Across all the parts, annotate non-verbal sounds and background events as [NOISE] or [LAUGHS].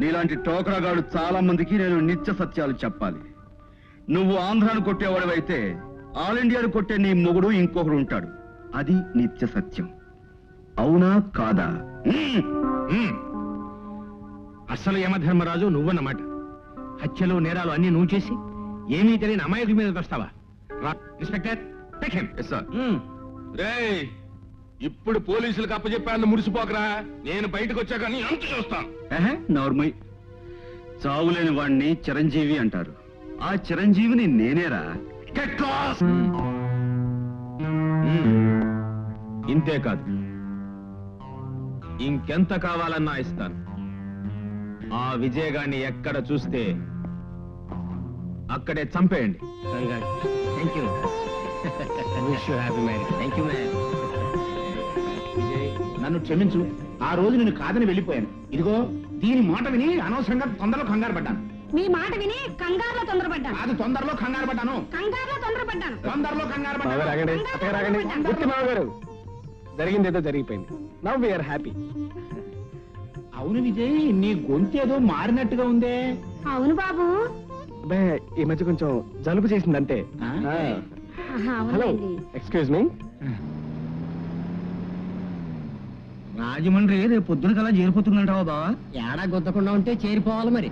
నీలాంటి టోకరాగాడు చాలా మందికి నేను నిత్య సత్యాలు చెప్పాలి. నువ్వు ఆంధ్రాను కొట్టేవాడివైతే ఆల్ ఇండియాను కొట్టే నీ మొగుడు ఇంకొకడు ఉంటాడు. అది నిత్య సత్యం. అవునా కాదా. అసలు యమధర్మరాజు నువ్వన్నమాట. హత్యలు నేరాలు అన్ని నువ్వు చేసి ఏమీ తెలియని అమాయకుల మీద వస్తావా రా ఇన్స్పెక్టర్ ఇప్పుడు పోలీసులకు అప్పచెప్పాను మురిసిపోకరా? నేను బయటకు వచ్చాక నీ అంత చూస్తాను. నోర్మయ్ చావులేని వాణ్ణి చిరంజీవి అంటారు. ఆ చిరంజీవిని నేనేరా! ఇంతే కాదు. ఇంకెంత కావాలన్నా ఇస్తాను. ఆ విజయగాన్ని ఎక్కడ చూస్తే అక్కడే చంపేయండి. Thank you wish you happy marriage thank you ma'am నన్ను క్షమించు. ఆ రోజు నేను కాదని వెళ్ళిపోయాను. ఇదిగో దీని మాట విని అనవసరంగా తొందరలో కంగారు పడ్డాను. మీ మాట విని కంగారులో తొందరపడ్డాను. కాదు తొందరలో కంగారు పడ్డాను. కంగారులో తొందరపడ్డాను. తొందరలో కంగారు పడ్డాను. జరిగింది ఏదో జరిగిపోయింది. నవ్ వీఆర్ హ్యాపీ అవును విజయ్ నీ గొంతేదో మారినట్టుగా ఉందే. అవును బాబు. బే ఈ మధ్య కొంచెం జలుబు చేసిందంటే. ఆ? హలో ఎక్స్క్యూజ్ మీ రాజమండ్రి రేపు పొద్దున కల్లా చేరిపోతుందంటావా బావా? ఏడా గుద్దకుండా ఉంటే చేరిపోవాలి మరి.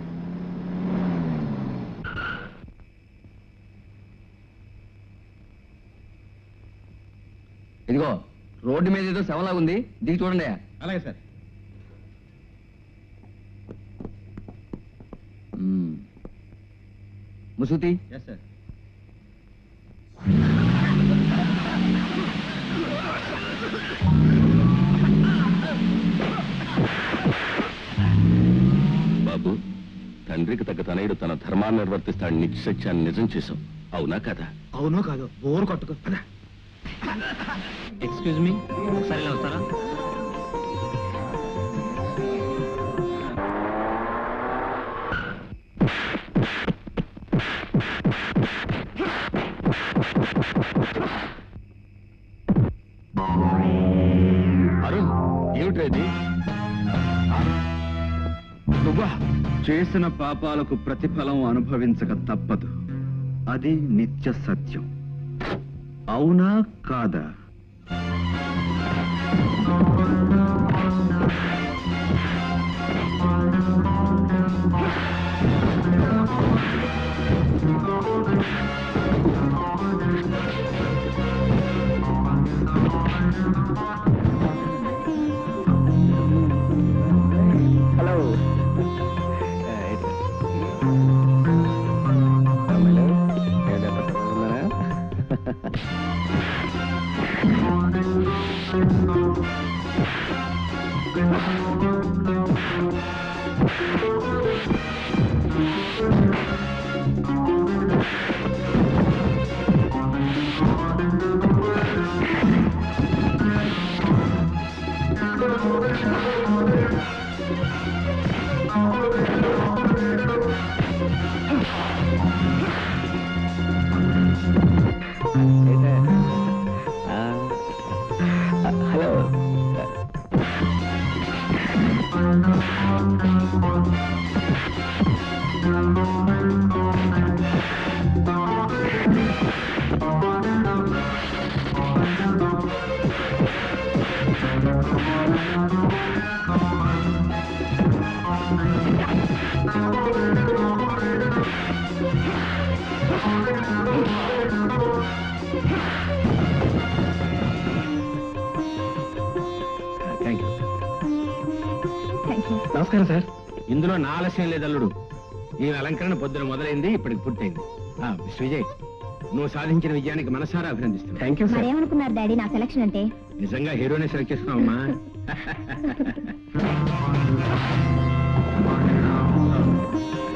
ఇదిగో రోడ్డు మీద ఏదో శవలాగా ఉంది. దిగి చూడండి అలాగే సార్. ముసుతి ఎస్ సార్ బాబు తండ్రికి తగ్గ తనయుడు తన ధర్మాన్ని నిర్వర్తిస్తాడు నిత్య సత్యాన్ని నిజం చేశావు. అవునా కదా? అవునో కాదు బోరు కొట్టుకో ఎక్స్క్యూజ్ మీ ఒకసారి ఇలా వస్తారా? చేసిన పాపాలకు ప్రతిఫలం అనుభవించక తప్పదు. అది నిత్య సత్యం. అవునా కాదా? నమస్కారం సార్. ఇందులో నా ఆలస్యం లేదు అల్లుడు. ఈ అలంకరణ పొద్దున మొదలైంది ఇప్పటికి పూర్తయింది. ఆ, మిస్టర్ విజయ్ నువ్వు సాధించిన విజయానికి మనసారా అభినందిస్తున్నా థ్యాంక్ యూ సార్ మరేమనుకున్నారు డాడీ? నా సెలక్షన్ అంటే? నిజంగా హీరోనే సెలెక్ట్ చేసుకున్నావమ్మా.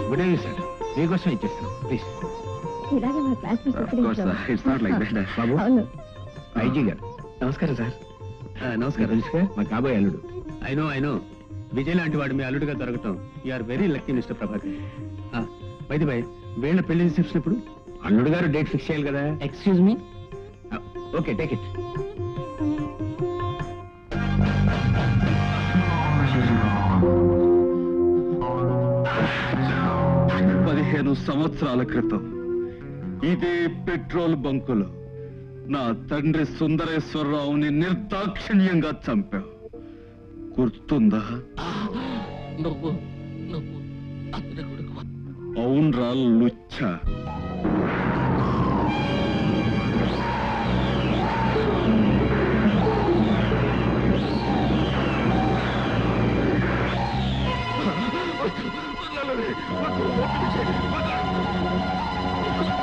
గుడ్ ఈవినింగ్ సార్ మీకోసం ఇచ్చేస్తాను. ప్లీజ్ ఇలాగే క్లాస్. [LAUGHS] బాబు. అవును. ఐజీ గారు. నమస్కారం సార్. నమస్కారం. తెలుసుగా? మా కాబోయే అల్లుడు. అయినో అయినో విజయ్ లాంటి వాడు మీ అల్లుడుగా దొరకటం. Are very lucky mister Prabhakar by the by వీళ్ళ పెళ్ళి రిసెప్షన్ ఇప్పుడు అల్లుడు గారు డేట్ ఫిక్స్ చేయాలి కదా. Excuse me okay take it పదిహేను సంవత్సరాల క్రితం ఇదే పెట్రోల్ బంకులో నా తండ్రి సుందరేశ్వరరావుని నిర్దాక్షిణ్యంగా చంపావు గుర్తుందా? నువ్వు నువ్వు అతని కొడుకు అవునరా లుచ్చ.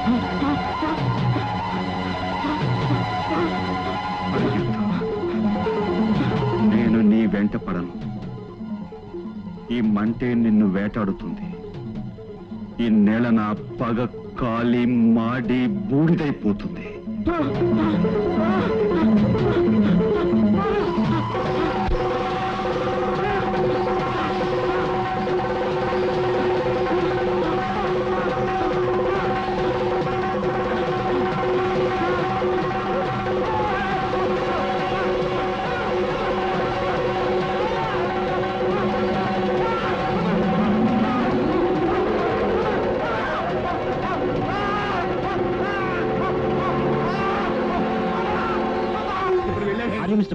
నేను మంటే నిన్ను వేటాడుతుంది. ఈ నేల నా పగ కాలి మాడి బూడిదైపోతుంది.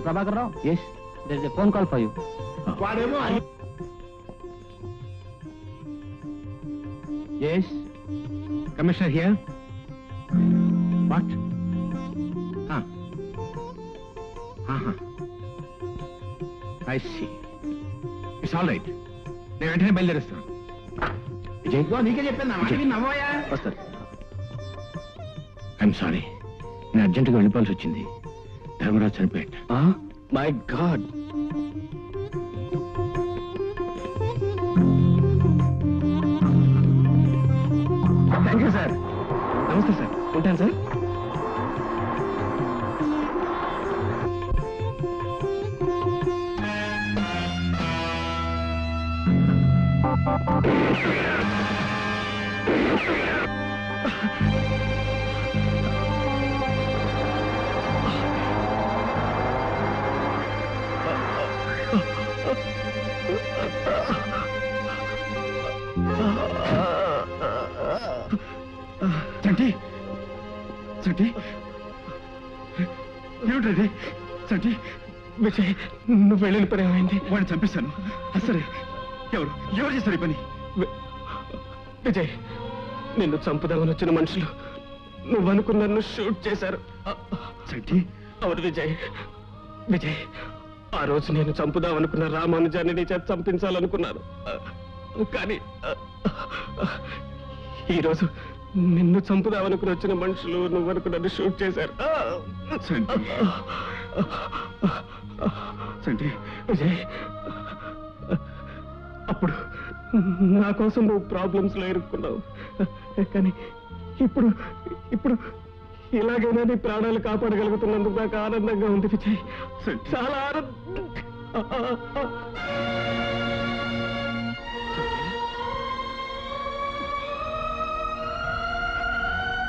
Prabhakar Rao yes there is a phone call for you వాడేమో yes commissioner here what I see it's all right నేను వెంటనే బయలుదేరేస్తాను. విజయ్ నీకే చెప్పాను నవ్వయా వస్తారు ఐఎమ్ సారీ నేను అర్జెంటుగా వెళ్ళిపోవాల్సి వచ్చింది. ధర్మరాజు చనిపోయాడు మై గాడ్ విజయ్ నువ్వు వెళ్ళిన పని ఏమైంది? వాడిని చంపేశాను. సరే. ఎవరు? ఎవరు చేశారు ఈ పని? వి- విజయ్ నిన్ను చంపుదామని వచ్చిన మనుషులు నువ్వు అనుకున్న నన్ను షూట్ చేశారు. చంటి? అవును విజయ్. విజయ్ ఆ రోజు నేను చంపుదామనుకున్న రామానుజాన్ని నీ చేత చంపించాలనుకున్నాను. కానీ ఈ రోజు నిన్ను చంపుదామనుకుని వచ్చిన మనుషులు నువ్వు అనుకున్నది షూట్ చేశారు. చంటి? సంటి విజయ్. అప్పుడు నా కోసం నువ్వు ప్రాబ్లమ్స్ ఎరుక్కున్నావు కానీ ఇప్పుడు ఇప్పుడు ఇలాగైనా నీ ప్రాణాలు కాపాడగలుగుతున్నందుకు నాకు ఆనందంగా ఉంది విజయ్. చంటి చాలా ఆనందం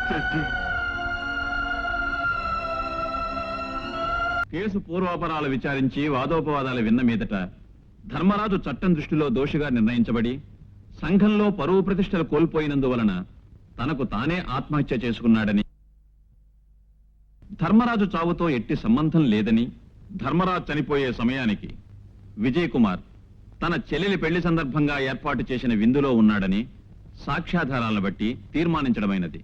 చంటి కేసు పూర్వాపరాలు విచారించి వాదోపవాదాలు విన్న మీదట ధర్మరాజు చట్టం దృష్టిలో దోషిగా నిర్ణయించబడి సంఘంలో పరువు ప్రతిష్టలు కోల్పోయినందువలన తనకు తానే ఆత్మహత్య చేసుకున్నాడని ధర్మరాజు చావుతో ఎట్టి సంబంధం లేదని ధర్మరాజు చనిపోయే సమయానికి విజయ్ కుమార్ తన చెల్లెలి పెళ్ళి సందర్భంగా ఏర్పాటు చేసిన విందులో ఉన్నాడని సాక్ష్యాధారాలను బట్టి తీర్మానించడమైనది.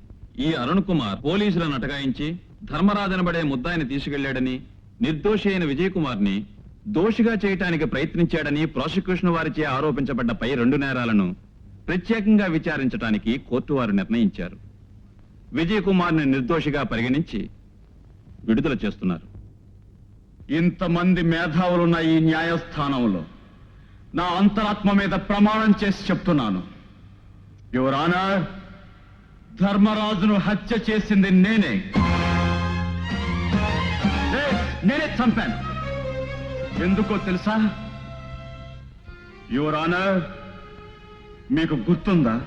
ఈ అరుణ్ కుమార్ పోలీసులను అటగాయించి ధర్మరాజనబడే ముద్దాయిని తీసుకెళ్ళాడని నిర్దోషి అయిన విజయ్ కుమార్ని దోషిగా చేయటానికి ప్రయత్నించాడని ప్రాసిక్యూషన్ వారిచే ఆరోపించబడ్డ పై రెండు నేరాలను ప్రత్యేకంగా విచారించడానికి కోర్టు వారు నిర్ణయించారు. విజయ్ కుమార్ని నిర్దోషిగా పరిగణించి విడుదల చేస్తున్నారు. ఇంతమంది మేధావులున్న ఈ న్యాయస్థానంలో నా అంతరాత్మ మీద ప్రమాణం చేసి చెప్తున్నాను. యువరానర్ ధర్మరాజును హత్య చేసింది నేనే. నేనే చంపాను. ఎందుకో తెలుసా? యువర్ ఆనర్ మీకు గుర్తుందా?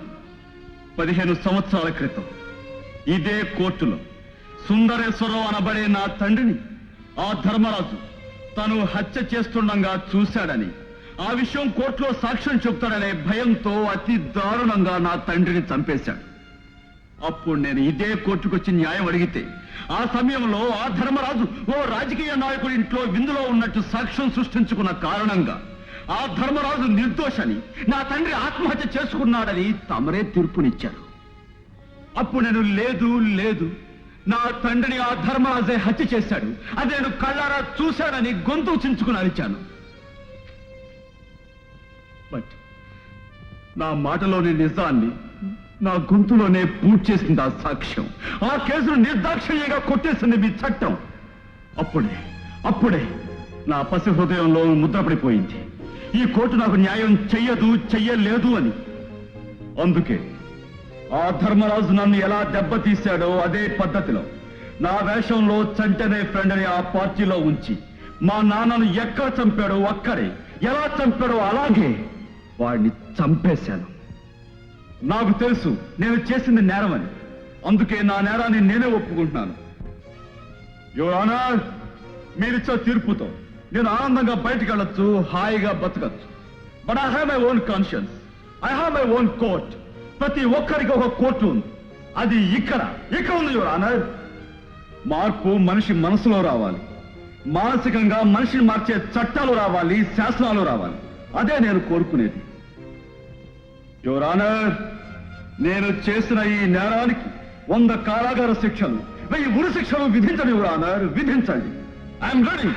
పదిహేను సంవత్సరాల క్రితం ఇదే కోర్టులో సుందరేశ్వరరావు అనబడే నా తండ్రిని ఆ ధర్మరాజు తను హత్య చేస్తుండగా చూశాడని ఆ విషయం కోర్టులో సాక్ష్యం చెప్తాడనే భయంతో అతి దారుణంగా నా తండ్రిని చంపేశాడు. అప్పుడు నేను ఇదే కోర్టుకొచ్చి న్యాయం అడిగితే ఆ సమయంలో ఆ ధర్మరాజు ఓ రాజకీయ నాయకుడి ఇంట్లో విందులో ఉన్నట్టు సాక్ష్యం సృష్టించుకున్న కారణంగా ఆ ధర్మరాజు నిర్దోషని నా తండ్రి ఆత్మహత్య చేసుకున్నాడని తమరే తీర్పునిచ్చారు. అప్పుడు నేను లేదు లేదు నా తండ్రిని ఆ ధర్మరాజే హత్య చేశాడు. అది నేను కళ్ళారా చూశానని గొంతు చించుకుని అరిచాను. బట్ నా మాటలోని నిజాన్ని నా గొంతులోనే పూర్తి చేసింది ఆ సాక్ష్యం. ఆ కేసును నిర్దాక్షిణ్యంగా కొట్టేసింది మీ చట్టం. అప్పుడే అప్పుడే నా పసి హృదయంలో ముద్రపడిపోయింది ఈ కోర్టు నాకు న్యాయం చెయ్యదు చెయ్యలేదు అని. అందుకే ఆ ధర్మరాజు నన్ను ఎలా దెబ్బతీశాడో అదే పద్ధతిలో నా వేషంలో చంటనే ఫ్రెండ్ అని ఆ పార్టీలో ఉంచి మా నాన్నను ఎక్కడ చంపాడో అక్కడే ఎలా చంపాడో అలాగే వాడిని చంపేశాను. నాకు తెలుసు నేను చేసింది నేరం అని అందుకే నా నేరాన్ని నేనే ఒప్పుకుంటున్నాను. యువర్ ఆనర్ మీరిచ్చే తీర్పుతో నేను ఆనందంగా బయటకు వెళ్ళొచ్చు హాయిగా బతకచ్చు. But I have my own conscience I have my own court ప్రతి ఒక్కరికి ఒక కోర్టు ఉంది. అది ఇక్కడ. ఇక్కడ ఉంది యువర్ ఆనర్ మార్పు మనిషి మనసులో రావాలి. మానసికంగా మనిషిని మార్చే చట్టాలు రావాలి శాసనాలు రావాలి. అదే నేను కోరుకునేది. యువర్ ఆనర్ నేను చేసిన ఈ నేరానికి వంద కారాగార శిక్షలు వెయ్యి ఉరి శిక్షలు విధించండి యువర్ ఆనర్ విధించండి ఐఎమ్ రెడీ.